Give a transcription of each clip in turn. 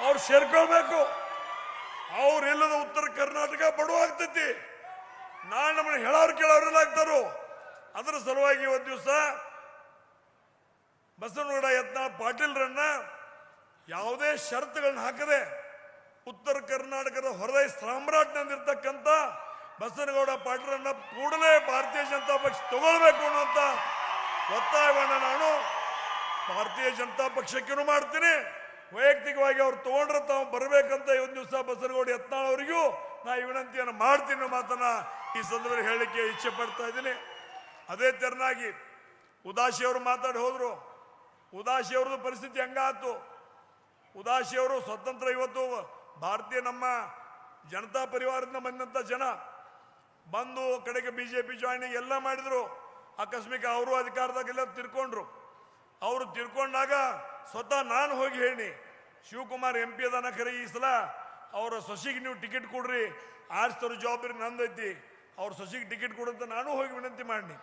ಅವ್ರು ಸೇರ್ಕೊಳ್ಬೇಕು ಅವ್ರಿಲ್ಲದ ಉತ್ತರ ಕರ್ನಾಟಕ ಬಡವಾಗ್ತೈತಿ ನಾಳೆ ನಮ್ಮನ್ನ ಹೇಳೋರು ಕೇಳೋರೆಲ್ಲ ಆಗ್ತಾರೋ. ಅದರ ಸಲುವಾಗಿ ಒಂದು ದಿವಸ ಬಸವನಗೌಡ ಯತ್ನಾಳ್ ಪಾಟೀಲ್ರನ್ನ ಯಾವುದೇ ಷರತ್ತುಗಳನ್ನ ಹಾಕದೆ ಉತ್ತರ ಕರ್ನಾಟಕದ ಹೊರದೈ ಸಾಮ್ರಾಟ್ನಂದಿರ್ತಕ್ಕಂಥ ಬಸವನಗೌಡ ಪಾಟೀಲರನ್ನ ಕೂಡಲೇ ಭಾರತೀಯ ಜನತಾ ಪಕ್ಷ ತಗೊಳ್ಬೇಕು ಅನ್ನುವಂಥ ಒತ್ತಾಯವನ್ನ ನಾನು ಭಾರತೀಯ ಜನತಾ ಪಕ್ಷಕ್ಕೂ ಮಾಡ್ತೀನಿ. ವೈಯಕ್ತಿಕವಾಗಿ ಅವ್ರು ತಗೊಂಡ್ರೆ ತಾವು ಬರಬೇಕಂತ ಒಂದು ದಿವಸ ಬಸನಗೌಡ ಯತ್ನಾಳವರಿಗೂ ನಾ ಈ ವಿನಂತಿಯನ್ನು ಮಾಡ್ತೀನಿ ಮಾತನ್ನ ಈ ಸಂದರ್ಭದಲ್ಲಿ ಹೇಳಲಿಕ್ಕೆ ಇಚ್ಛೆ ಪಡ್ತಾ ಇದ್ದೀನಿ. ಅದೇ ತೆರನಾಗಿ ಉದಾಸಿ ಅವರು ಮಾತಾಡಿ ಹೋದ್ರು. ಉದಾಸಿ ಅವ್ರದ್ದು ಪರಿಸ್ಥಿತಿ ಹಂಗಾತು. ಉದಾಸಿ ಅವರು ಸ್ವತಂತ್ರ ಇವತ್ತು ಭಾರತೀಯ ನಮ್ಮ ಜನತಾ ಪರಿವಾರದಿಂದ ಬಂದಂಥ ಜನ. ಬಂದು ಕಡೆಗೆ ಬಿ ಜೆ ಪಿ ಜಾಯ್ನಿಂಗ್ ಎಲ್ಲ ಮಾಡಿದ್ರು. ಆಕಸ್ಮಿಕ ಅವರು ಅಧಿಕಾರದಾಗೆಲ್ಲ ತಿರ್ಕೊಂಡ್ರು. ಅವರು ತಿರ್ಕೊಂಡಾಗ ಸ್ವತಃ ನಾನು ಹೋಗಿ ಹೇಳಿ ಶಿವಕುಮಾರ್ ಎಂ ಪಿ ಅದನ್ನ ಕರೆ ಈ ಸಲ. ಅವರ ಸೊಸಿಗೆ ನೀವು ಟಿಕೆಟ್ ಕೊಡ್ರಿ. ಆರಿಸ್ತರು ಜವಾಬ್ದಾರಿ ನಂದೈತಿ. ಅವ್ರ ಸೊಸಿಗೆ ಟಿಕೆಟ್ ಕೊಡಂತ ನಾನು ಹೋಗಿ ವಿನಂತಿ ಮಾಡಿ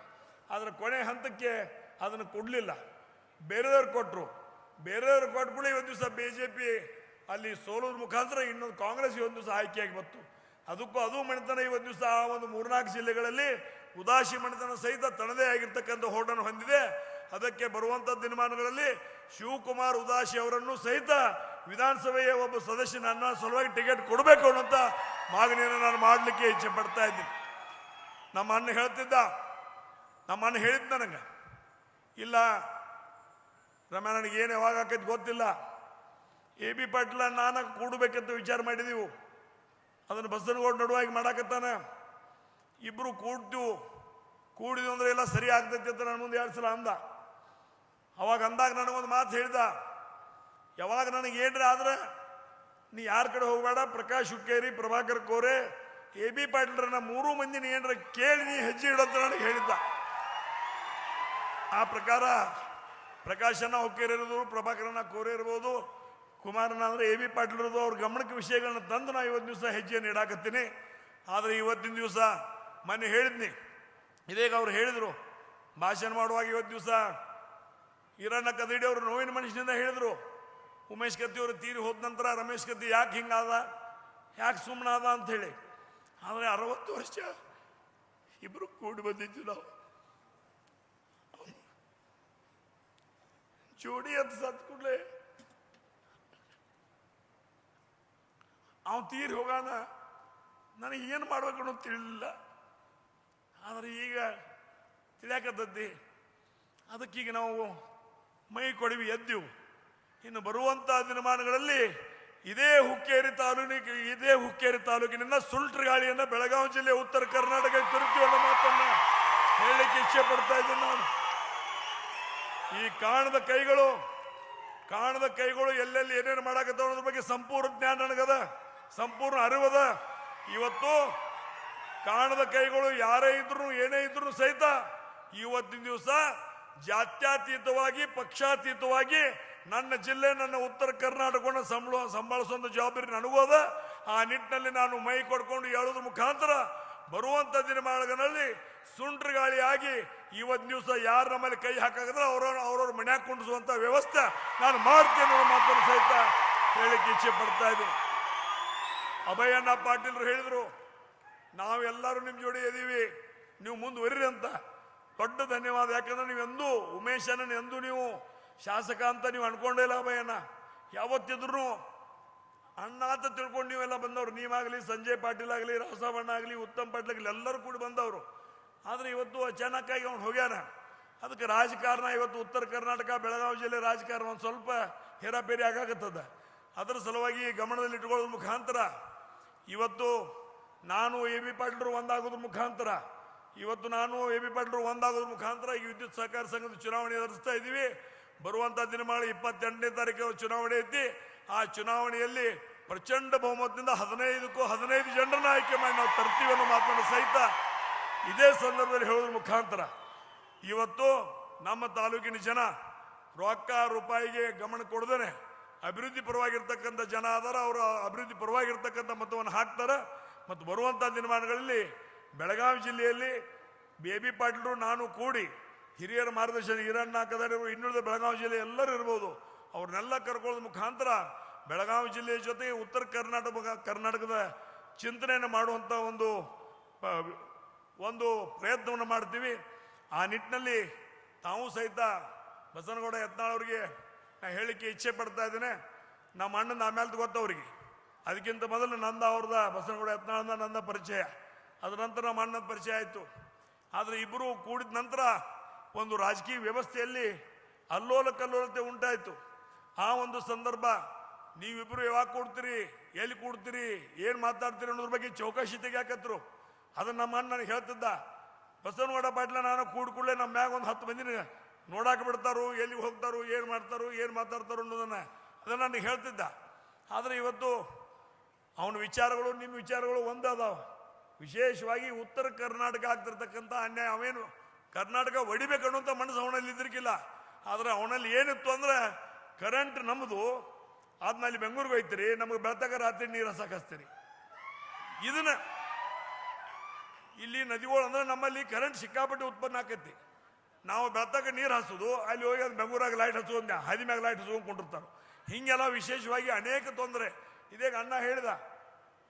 ಆದ್ರೆ ಕೊನೆ ಹಂತಕ್ಕೆ ಅದನ್ನು ಕೊಡಲಿಲ್ಲ. ಬೇರೆಯವ್ರು ಕೊಟ್ಟರು ಬೇರೆಯವ್ರು ಕೊಟ್ಬಿಡಿ ಒಂದು ದಿವಸ ಬಿ ಜೆ ಪಿ ಅಲ್ಲಿ ಸೋಲೋದ್ರ ಮುಖಾಂತರ ಇನ್ನೊಂದು ಕಾಂಗ್ರೆಸ್ ಒಂದು ದಿವಸ ಆಯ್ಕೆಯಾಗಿ ಬಂತು. ಅದಕ್ಕೂ ಅದು ಮಣಿತನ ಇವತ್ತು ದಿವಸ ಆ ಒಂದು ಮೂರ್ನಾಲ್ಕು ಜಿಲ್ಲೆಗಳಲ್ಲಿ ಉದಾಸಿ ಮಣಿತನ ಸಹಿತ ತನ್ನದೇ ಆಗಿರ್ತಕ್ಕಂಥ ಹೋಟನ್ನು ಹೊಂದಿದೆ. ಅದಕ್ಕೆ ಬರುವಂಥ ದಿನಮಾನಗಳಲ್ಲಿ ಶಿವಕುಮಾರ್ ಉದಾಸಿ ಅವರನ್ನು ಸಹಿತ ವಿಧಾನಸಭೆಯ ಒಬ್ಬ ಸದಸ್ಯ ನನ್ನ ಸಲುವಾಗಿ ಟಿಕೆಟ್ ಕೊಡಬೇಕು ಅನ್ನೋಂಥ ಮಾಗಣಿಯನ್ನು ನಾನು ಮಾಡಲಿಕ್ಕೆ ಇಚ್ಛೆ ಪಡ್ತಾ ಇದ್ದೀನಿ. ನಮ್ಮ ಅಣ್ಣ ಹೇಳ್ತಿದ್ದ ನಮ್ಮ ಅಣ್ಣ ಹೇಳಿದ್ ನನಗೆ. ಇಲ್ಲ, ರಮ್ಯ, ನನಗೆ ಏನು ಯಾವಾಗ ಆಕೈತಿ ಗೊತ್ತಿಲ್ಲ. ಎ ಬಿ ಪಾಟೀಲ ನಾನು ಕೂಡಬೇಕಂತ ವಿಚಾರ ಮಾಡಿದೀವು. ಅದನ್ನು ಬಸವನಗೌಡ ನಡುವಾಗಿ ಮಾಡಾಕತ್ತಾನೆ. ಇಬ್ಬರು ಕೂಡ್ತೀವು ಕೂಡಿದ್ವು ಅಂದರೆ ಎಲ್ಲ ಸರಿ ಆಗ್ತೈತಿ ಅಂತ ನನ್ನ ಮುಂದೆ ಎರಡು ಸಲ ಅಂದ. ಅವಾಗ ಅಂದಾಗ ನನಗೊಂದು ಮಾತು ಹೇಳಿದ ಯಾವಾಗ ನನಗೆ ಏನ್ರಿ ಆದ್ರೆ, ನೀ ಯಾರ ಕಡೆ ಹೋಗಬೇಡ, ಪ್ರಕಾಶ್ ಹುಕ್ಕೇರಿ, ಪ್ರಭಾಕರ್ ಕೋರೆ ಎ ಬಿ ಪಾಟೀಲ್ರನ್ನ ಮೂರೂ ಮಂದಿ ನೀ ಏನ್ರ ಕೇಳಿ ನೀ ಹೆಜ್ಜೆ ಇಡಂತ ನನಗೆ ಹೇಳಿದ್ದ. ಆ ಪ್ರಕಾರ ಪ್ರಕಾಶನ ಹುಕ್ಕೇರಿ ಇರೋದು ಪ್ರಭಾಕರನ ಕೋರೆ ಇರ್ಬೋದು ಕುಮಾರನ ಅಂದ್ರೆ ಎ ಬಿ ಪಾಟೀಲ್ ಇರೋದು ಅವ್ರ ಗಮನಕ್ಕೆ ವಿಷಯಗಳನ್ನ ತಂದು ನಾ ಇವತ್ತು ದಿವಸ ಹೆಜ್ಜೆಯನ್ನು ಇಡಾಕತ್ತೀನಿ. ಆದರೆ ಇವತ್ತಿನ ದಿವಸ ಮೊನ್ನೆ ಹೇಳಿದ್ನಿ. ಇದೇಗ ಅವ್ರು ಹೇಳಿದರು. ಭಾಷಣ ಮಾಡುವಾಗ ಇವತ್ತು ದಿವಸ ಈರಣ್ಣ ಕದಡಿ ಅವರು ನೋವಿನ ಮನುಷ್ಯನಿಂದ ಹೇಳಿದರು. ಉಮೇಶ್ ಕತ್ತಿಯವರು ತೀರಿ ಹೋದ ನಂತರ ರಮೇಶ್ ಕತ್ತಿ ಯಾಕೆ ಹಿಂಗಾದ? ಯಾಕೆ ಸುಮ್ಮನಾದ ಅಂತ ಹೇಳಿ. ಆದರೆ ಅರವತ್ತು ವರ್ಷ ಇಬ್ಬರು ಕೂಡಿ ಬಂದಿದ್ದು ನಾವು. ಜೋಡಿ ಅಂತ ಸತ್ ಕೂಡಲೇ. ಅವ ತೀರಿ ಹೋಗಾನ, ನನಗೆ ಏನು ಮಾಡ್ಬೇಕು ಅನ್ನೋದು ತಿಳಿಲಿಲ್ಲ. ಆದರೆ ಈಗ ತಿಳಿಯಾಕತ್ತದ್ದಿ. ಅದಕ್ಕೀಗ ನಾವು ಮೈ ಕೊಡವಿ ಎದ್ದೆವು. ಇನ್ನು ಬರುವಂತಹ ದಿನಮಾನಗಳಲ್ಲಿ ಇದೇ ಹುಕ್ಕೇರಿ ತಾಲೂಕಿಗೆ, ಇದೇ ಹುಕ್ಕೇರಿ ತಾಲೂಕಿನಿಂದ ಸುಲ್ಟ್ರ ಗಾಳಿಯನ್ನು ಬೆಳಗಾವಿ ಜಿಲ್ಲೆ, ಉತ್ತರ ಕರ್ನಾಟಕ ತಿರುಗಿ ಅನ್ನೋ ಮಾತನ್ನು ಹೇಳಲಿಕ್ಕೆ ಇಚ್ಛೆ ಪಡ್ತಾ ಇದ್ದೀನಿ ನಾನು. ಈ ಕಾಣದ ಕೈಗಳು ಕಾಣದ ಕೈಗಳು ಎಲ್ಲೆಲ್ಲಿ ಏನೇನು ಮಾಡಾಕತ್ತಾವ ಅನ್ನೋದ್ರ ಬಗ್ಗೆ ಸಂಪೂರ್ಣ ಜ್ಞಾನ ನನಗದ, ಸಂಪೂರ್ಣ ಅರಿವದ. ಇವತ್ತು ಕಾಣದ ಕೈಗಳು ಯಾರೇ ಇದ್ರು, ಏನೇ ಇದ್ರು ಸಹಿತ ಇವತ್ತಿನ ದಿವಸ ಜಾತ್ಯತೀತವಾಗಿ, ಪಕ್ಷಾತೀತವಾಗಿ ನನ್ನ ಜಿಲ್ಲೆ, ನನ್ನ ಉತ್ತರ ಕರ್ನಾಟಕವನ್ನು ಸಂಬಳ ಸಂಭಾಳಿಸುವಂತ ಜವಾಬ್ದಾರಿ ನನಗೂ ಆ ನಿಟ್ಟಿನಲ್ಲಿ ನಾನು ಮೈ ಕೊಡ್ಕೊಂಡು ಹೇಳೋದ್ರ ಮುಖಾಂತರ ಬರುವಂತ ದಿನಮಾನಗಳಲ್ಲಿ ಸುಂಟ್ರ ಗಾಳಿ ಆಗಿ ಇವತ್ತು ದಿವಸ ಯಾರು ನಮ್ಮಲ್ಲಿ ಕೈ ಹಾಕಾಗಿದ್ರೆ ಅವ್ರ ಅವ್ರವ್ರ ಮನ್ಯಾಗ ಕುಂಡಿಸುವಂತ ವ್ಯವಸ್ಥೆ ನಾನು ಮಾಡ್ತೇನೆ ಅನ್ನೋ ಮಾತನ್ನು ಸಹಿತ ಹೇಳಕ್ಕೆ ಇಚ್ಛೆ ಪಡ್ತಾ ಇದ್ದೀನಿ. ಅಭಯಣ್ಣ ಪಾಟೀಲ್ರು ಹೇಳಿದ್ರು ನಾವೆಲ್ಲರೂ ನಿಮ್ಮ ಜೋಡಿ ಇದೀವಿ, ನೀವು ಮುಂದುವರಿರಿ ಅಂತ. ದೊಡ್ಡ ಧನ್ಯವಾದ. ಯಾಕಂದ್ರೆ ನೀವು ಎಂದೂ ಉಮೇಶನ ಎಂದೂ ನೀವು ಶಾಸಕ ಅಂತ ನೀವು ಅನ್ಕೊಂಡೇ ಲಾಭ ಏನ ಯಾವತ್ತಿದ್ರು ಅಣ್ಣ ಅಂತ ತಿಳ್ಕೊಂಡು ನೀವೆಲ್ಲ ಬಂದವರು. ನೀವಾಗಲಿ ಸಂಜಯ್ ಪಾಟೀಲ್ ಆಗಲಿ ರಾಸವಣ್ಣ ಆಗಲಿ, ಉತ್ತಮ್ ಪಾಟೀಲ್ ಆಗಲಿ, ಎಲ್ಲರೂ ಕೂಡ ಬಂದವರು. ಆದರೆ ಇವತ್ತು ಅಚಾನಕ್ಕಾಗಿ ಅವ್ನು ಹೋಗ್ಯಾನ. ಅದಕ್ಕೆ ರಾಜಕಾರಣ ಇವತ್ತು ಉತ್ತರ ಕರ್ನಾಟಕ, ಬೆಳಗಾವಿ ಜಿಲ್ಲೆ ರಾಜಕಾರಣ ಒಂದು ಸ್ವಲ್ಪ ಹೇರಾಪೇರಿ ಆಗಾಕತ್ತದ. ಅದರ ಸಲುವಾಗಿ ಗಮನದಲ್ಲಿ ಇಟ್ಕೊಳ್ಳೋದ್ರ ಮುಖಾಂತರ ಇವತ್ತು ನಾನು ಎ ಬಿ ಪಾಟೀಲರು ಒಂದಾಗೋದ್ರ ಮುಖಾಂತರ, ಇವತ್ತು ನಾನು ಎ ಬಿ ಪಾಟೀಲರು ಒಂದಾಗೋದ್ರ ಮುಖಾಂತರ ಈ ವಿದ್ಯುತ್ ಸಹಕಾರ ಸಂಘದ ಚುನಾವಣೆ ಎದುರಿಸ್ತಾ ಇದ್ದೀವಿ. ಬರುವಂಥ ದಿನಮಾನ ಇಪ್ಪತ್ತೆಂಟನೇ ತಾರೀಕು ಚುನಾವಣೆ ಐತಿ. ಆ ಚುನಾವಣೆಯಲ್ಲಿ ಪ್ರಚಂಡ ಬಹುಮತದಿಂದ ಹದಿನೈದಕ್ಕೂ ಹದಿನೈದು ಜನರನ್ನ ಆಯ್ಕೆ ಮಾಡಿ ನಾವು ತರ್ತೀವಿ ಅನ್ನೋ ಮಾತನ್ನು ಸಹಿತ ಇದೇ ಸಂದರ್ಭದಲ್ಲಿ ಹೇಳೋದ್ರ ಮುಖಾಂತರ ಇವತ್ತು ನಮ್ಮ ತಾಲೂಕಿನ ಜನ ರೊಕ್ಕ ರೂಪಾಯಿಗೆ ಗಮನ ಕೊಡದೇನೆ. ಅಭಿವೃದ್ಧಿ ಪರವಾಗಿರ್ತಕ್ಕಂಥ ಜನ ಆದರೆ ಅವರು ಅಭಿವೃದ್ಧಿ ಪರವಾಗಿರ್ತಕ್ಕಂಥ ಮತವನ್ನು ಹಾಕ್ತಾರೆ. ಮತ್ತು ಬರುವಂಥ ದಿನಮಾನಗಳಲ್ಲಿ ಬೆಳಗಾವಿ ಜಿಲ್ಲೆಯಲ್ಲಿ ಬೇಬಿ ಪಾಟೀಲರು ನಾನು ಕೂಡಿ ಹಿರಿಯರ ಮಾರ್ಗದರ್ಶನ ಹಿರಣ್ಣ ಕದರಿರು ಇನ್ನುಳಿದ ಬೆಳಗಾವಿ ಜಿಲ್ಲೆ ಎಲ್ಲರೂ ಇರ್ಬೋದು. ಅವ್ರನ್ನೆಲ್ಲ ಕರ್ಕೊಳ್ಳೋದು ಮುಖಾಂತರ ಬೆಳಗಾವಿ ಜಿಲ್ಲೆಯ ಜೊತೆ ಉತ್ತರ ಕರ್ನಾಟಕ, ಕರ್ನಾಟಕದ ಚಿಂತನೆಯನ್ನು ಮಾಡುವಂಥ ಒಂದು ಒಂದು ಪ್ರಯತ್ನವನ್ನು ಮಾಡ್ತೀವಿ. ಆ ನಿಟ್ಟಿನಲ್ಲಿ ತಾವು ಸಹಿತ ಬಸನಗೌಡ ಯತ್ನಾಳ್ ಅವರಿಗೆ ನಾ ಹೇಳಿಕೆ ಇಚ್ಛೆ ಪಡ್ತಾ ಇದ್ದೇನೆ. ನಮ್ಮ ಅಣ್ಣನ ಆಮೇಲೆ ಗೊತ್ತವ್ರಿಗೆ ಅದಕ್ಕಿಂತ ಮೊದಲು ನಂದ ಅವ್ರದ, ಬಸನಗೌಡ ಯತ್ನಾಳದ ನಂದ ಪರಿಚಯ. ಅದರ ನಂತರ ನಮ್ಮ ಅಣ್ಣನ ಪರಿಚಯ ಆಯಿತು. ಆದರೆ ಇಬ್ಬರು ಕೂಡಿದ ನಂತರ ಒಂದು ರಾಜಕೀಯ ವ್ಯವಸ್ಥೆಯಲ್ಲಿ ಅಲ್ಲೋಲ ಕಲ್ಲೋಲತೆ ಉಂಟಾಯಿತು. ಆ ಒಂದು ಸಂದರ್ಭ ನೀವಿಬ್ಬರು ಯಾವಾಗ ಕೂಡ್ತೀರಿ, ಎಲ್ಲಿ ಕೂಡ್ತೀರಿ, ಏನು ಮಾತಾಡ್ತೀರಿ ಅನ್ನೋದ್ರ ಬಗ್ಗೆ ಚೌಕಾಶಿ ತೆಗಿಯಾಕತ್ರು ಅದನ್ನು ನಮ್ಮ ಅಣ್ಣ ನನಗೆ ಹೇಳ್ತಿದ್ದ, ಬಸವನಗೌಡ ಪಾಟ್ಲ, ನಾನು ಕೂಡ್ಕೊಳ್ಳೆ ನಮ್ಮ ಮ್ಯಾಗ ಒಂದು ಹತ್ತು ಮಂದಿನ ನೋಡಾಕ ಬಿಡ್ತಾರೋ ಎಲ್ಲಿ ಹೋಗ್ತಾರೋ, ಏನು ಮಾಡ್ತಾರೋ, ಏನು ಮಾತಾಡ್ತಾರೋ ಅನ್ನೋದನ್ನು ಅದನ್ನು ನನಗೆ ಹೇಳ್ತಿದ್ದ. ಆದರೆ ಇವತ್ತು ಅವನ ವಿಚಾರಗಳು, ನಿಮ್ಮ ವಿಚಾರಗಳು ಒಂದೇ ಅದಾವ. ವಿಶೇಷವಾಗಿ ಉತ್ತರ ಕರ್ನಾಟಕ ಆಗ್ತಿರ್ತಕ್ಕಂಥ ಅನ್ಯಾಯ, ಅವೇನು ಕರ್ನಾಟಕ ಹೊಡಿಬೇಕು ಅನ್ನುವಂಥ ಮನಸ್ಸು ಅವನಲ್ಲಿ ಇದ್ರಿಕಿಲ್ಲ ಆದರೆ ಅವನಲ್ಲಿ ಏನಿತ್ತು ಅಂದ್ರೆ ಕರೆಂಟ್ ನಮ್ಮದು ಆದ್ಮೇಲೆ ಬೆಂಗಳೂರಿಗೆ ಹೋಯ್ತೀರಿ, ನಮಗೆ ಬೆಳತಕ ರಾತ್ರಿ ನೀರು ಹಸ್ತೀರಿ ಇದನ್ನ, ಇಲ್ಲಿ ನದಿಗಳು ಅಂದ್ರೆ ನಮ್ಮಲ್ಲಿ ಕರೆಂಟ್ ಸಿಕ್ಕಾಪಟ್ಟೆ ಉತ್ಪನ್ನ ಆಕೈತಿ. ನಾವು ಬೆಳತಕ ನೀರು ಹಚ್ಚೋದು ಅಲ್ಲಿ ಹೋಗಿ ಅದು ಬೆಂಗಳೂರಾಗ ಲೈಟ್ ಹಚ್ಚೋದು ಹದಿ ಮ್ಯಾಗ ಲೈಟ್ ಹಚ್ಕೊಂಡು ಕೊಂಡಿರ್ತಾರೆ ಹಿಂಗೆಲ್ಲ ವಿಶೇಷವಾಗಿ ಅನೇಕ ತೊಂದರೆ. ಇದೇ ಅಣ್ಣ ಹೇಳಿದ,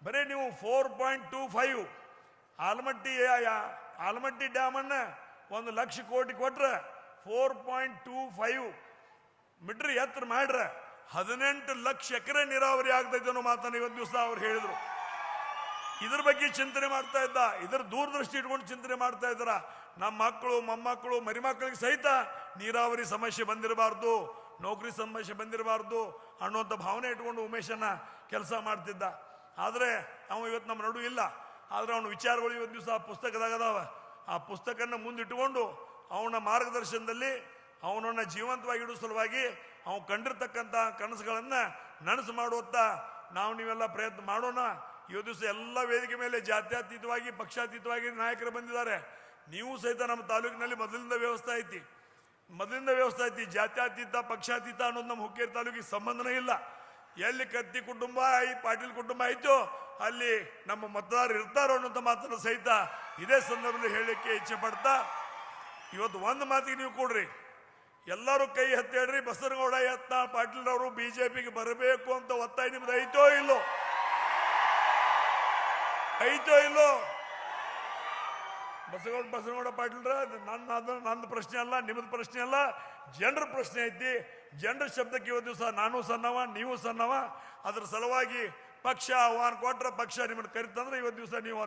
ಬರೀ ನೀವು four point two five Almatti Almatti ಡ್ಯಾಮನ್ನು ಒಂದು ಲಕ್ಷ ಕೋಟಿ ಕೊಟ್ರೆ four point two five metre ಎತ್ತರ ಮಾಡ್ರೆ ಹದಿನೆಂಟು ಲಕ್ಷ ಎಕರೆ ನೀರಾವರಿ ಆಗ್ತೈತೆ ಅನ್ನೋ ಮಾತನ್ನು ಇವತ್ತು ದಿವಸ ಅವ್ರು ಹೇಳಿದ್ರು. ಇದ್ರ ಬಗ್ಗೆ ಚಿಂತನೆ ಮಾಡ್ತಾ ಇದ್ದ. ಇದ್ರ ದೂರದೃಷ್ಟಿ ಇಟ್ಕೊಂಡು ಚಿಂತನೆ ಮಾಡ್ತಾ ಇದ್ದಾರ. ನಮ್ಮ ಮಕ್ಕಳು, ಮೊಮ್ಮಕ್ಕಳು, ಮರಿಮಕ್ಕಳಿಗೆ ಸಹಿತ ನೀರಾವರಿ ಸಮಸ್ಯೆ ಬಂದಿರಬಾರ್ದು, ನೌಕರಿ ಸಮಸ್ಯೆ ಬಂದಿರಬಾರ್ದು ಅನ್ನುವಂಥ ಭಾವನೆ ಇಟ್ಕೊಂಡು ಉಮೇಶನ್ನ ಕೆಲಸ ಮಾಡ್ತಿದ್ದ. ಆದರೆ ಅವ ಇವತ್ತು ನಮ್ಮ ನಡು ಇಲ್ಲ. ಆದರೆ ಅವನ ವಿಚಾರಗಳು ಇವತ್ತು ದಿವಸ ಪುಸ್ತಕದಾಗ ಅದಾವ. ಆ ಪುಸ್ತಕನ ಮುಂದಿಟ್ಟುಕೊಂಡು ಅವನ ಮಾರ್ಗದರ್ಶನದಲ್ಲಿ ಅವನನ್ನ ಜೀವಂತವಾಗಿ ಇಡೋ ಸಲುವಾಗಿ ಅವನು ಕಂಡಿರ್ತಕ್ಕಂಥ ಕನಸುಗಳನ್ನು ನನಸು ಮಾಡುವತ್ತ ನಾವು ನೀವೆಲ್ಲ ಪ್ರಯತ್ನ ಮಾಡೋಣ. ಇವತ್ತು ದಿವಸ ಎಲ್ಲ ವೇದಿಕೆ ಮೇಲೆ ಜಾತ್ಯತೀತವಾಗಿ, ಪಕ್ಷಾತೀತವಾಗಿ ನಾಯಕರು ಬಂದಿದ್ದಾರೆ. ನೀವು ಸಹಿತ ನಮ್ಮ ತಾಲೂಕಿನಲ್ಲಿ ಮೊದಲಿಂದ ವ್ಯವಸ್ಥೆ ಐತಿ. ಮೊದಲಿಂದ ವ್ಯವಸ್ಥೆ ಐತಿ. ಜಾತ್ಯಾತೀತ, ಪಕ್ಷಾತೀತ ಅನ್ನೋದು ನಮ್ಮ ಹುಕ್ಕೇರಿ ತಾಲೂಕಿಗೆ ಸಂಬಂಧನೇ ಇಲ್ಲ. ಎಲ್ಲಿ ಕತ್ತಿ ಕುಟುಂಬ ಐ ಪಾಟೀಲ್ ಕುಟುಂಬ ಐತೋ ಅಲ್ಲಿ ನಮ್ಮ ಮತದಾರರು ಇರ್ತಾರೋ ಅನ್ನೋಂಥ ಮಾತನ್ನು ಸಹಿತ ಇದೇ ಸಂದರ್ಭದಲ್ಲಿ ಹೇಳಲಿಕ್ಕೆ ಇಚ್ಛೆ ಪಡ್ತಾ, ಇವತ್ತು ಒಂದು ಮಾತಿಗೆ ನೀವು ಕೊಡ್ರಿ. ಎಲ್ಲರೂ ಕೈ ಹತ್ತೇಳ್ರಿ ಬಸನಗೌಡ ಯತ್ನ ಪಾಟೀಲ್ ಅವರು ಬಿಜೆಪಿಗೆ ಬರಬೇಕು ಅಂತ ಒತ್ತಾಯ ನಿಮ್ದು ಐತೋ ಇಲ್ಲೋ? ಐತೋ ಇಲ್ಲೋ? ಬಸಗೌಡ ಬಸನಗೌಡ ಪಾಟೀಲ್ರ, ನನ್ನ ಅದು ನನ್ನ ಪ್ರಶ್ನೆ ಅಲ್ಲ, ನಿಮ್ದು ಪ್ರಶ್ನೆ ಅಲ್ಲ, ಜನರ ಪ್ರಶ್ನೆ ಐತಿ. ಜನರ ಶಬ್ದಕ್ಕೆ ಇವತ್ತು ದಿವಸ ನಾನು ಸಣ್ಣವ, ನೀವು ಸಣ್ಣವ. ಅದರ ಸಲುವಾಗಿ ಪಕ್ಷ, ಆಹ್ವಾನ ಕೊಟ್ರೆ ಪಕ್ಷ ನಿಮ್ಮನ್ನು ಕರಿತಂದ್ರೆ ಇವತ್ತು ದಿವಸ ನೀವು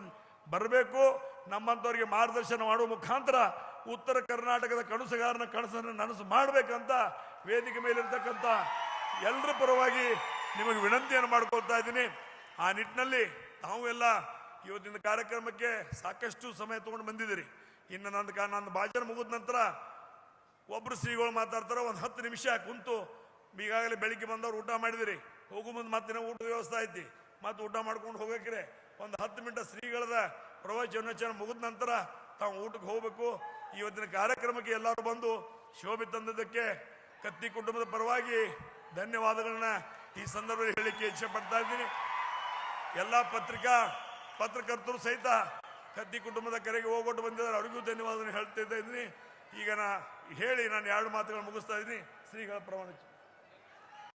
ಬರಬೇಕು. ನಮ್ಮಂಥವ್ರಿಗೆ ಮಾರ್ಗದರ್ಶನ ಮಾಡುವ ಮುಖಾಂತರ ಉತ್ತರ ಕರ್ನಾಟಕದ ಕನಸುಗಾರನ ಕನಸನ್ನು ನನಸು ಮಾಡಬೇಕಂತ ವೇದಿಕೆ ಮೇಲಿರ್ತಕ್ಕಂಥ ಎಲ್ಲರ ಪರವಾಗಿ ನಿಮಗೆ ವಿನಂತಿಯನ್ನು ಮಾಡ್ಕೊಳ್ತಾ ಇದ್ದೀನಿ. ಆ ನಿಟ್ಟಿನಲ್ಲಿ ತಾವು ಎಲ್ಲ ಇವತ್ತಿನ ಕಾರ್ಯಕ್ರಮಕ್ಕೆ ಸಾಕಷ್ಟು ಸಮಯ ತಗೊಂಡು ಬಂದಿದ್ದೀರಿ. ಇನ್ನು ನಂದು ಕಾ ನನ್ನ ಭಾಷಣ ಮುಗಿದ ನಂತರ ಒಬ್ಬರು ಶ್ರೀಗಳು ಮಾತಾಡ್ತಾರೆ, ಒಂದು ಹತ್ತು ನಿಮಿಷ ಕುಂತು ಈಗಾಗಲೇ ಬೆಳಿಗ್ಗೆ ಬಂದವ್ರು ಊಟ ಮಾಡಿದಿರಿ. ಹೋಗೋ ಮುಂದೆ ಮತ್ತಿನ ಊಟದ ವ್ಯವಸ್ಥೆ ಐತಿ. ಮತ್ತೆ ಊಟ ಮಾಡ್ಕೊಂಡು ಹೋಗಕ್ರೆ ಒಂದು ಹತ್ತು ಮಿನಿಟ್ ಶ್ರೀಗಳದ ಪ್ರವಚನ ಮುಗಿದ ನಂತರ ತಾವು ಊಟಕ್ಕೆ ಹೋಗಬೇಕು. ಇವತ್ತಿನ ಕಾರ್ಯಕ್ರಮಕ್ಕೆ ಎಲ್ಲರೂ ಬಂದು ಶೋಭೆ ತಂದದಕ್ಕೆ ಕತ್ತಿ ಕುಟುಂಬದ ಪರವಾಗಿ ಧನ್ಯವಾದಗಳನ್ನ ಈ ಸಂದರ್ಭದಲ್ಲಿ ಹೇಳಲಿಕ್ಕೆ ಇಚ್ಛೆ ಪಡ್ತಾ ಇದ್ದೀನಿ. ಎಲ್ಲ ಪತ್ರಿಕಾ, ಪತ್ರಕರ್ತರು ಸಹಿತ ಕತ್ತಿ ಕುಟುಂಬದ ಕರೆಗೆ ಹೋಗ್ಬಿಟ್ಟು ಬಂದಿದ್ದಾರೆ. ಅವರಿಗೂ ಧನ್ಯವಾದ ಹೇಳ್ತಾ ಇದ್ದೀನಿ. ಈಗ ನಾ ಹೇಳಿ ನಾನು ಎರಡು ಮಾತುಗಳು ಮುಗಿಸ್ತಾ ಇದ್ದೀನಿ. ಶ್ರೀಗಳ ಪ್ರಮಾಣಕ್ಕೆ.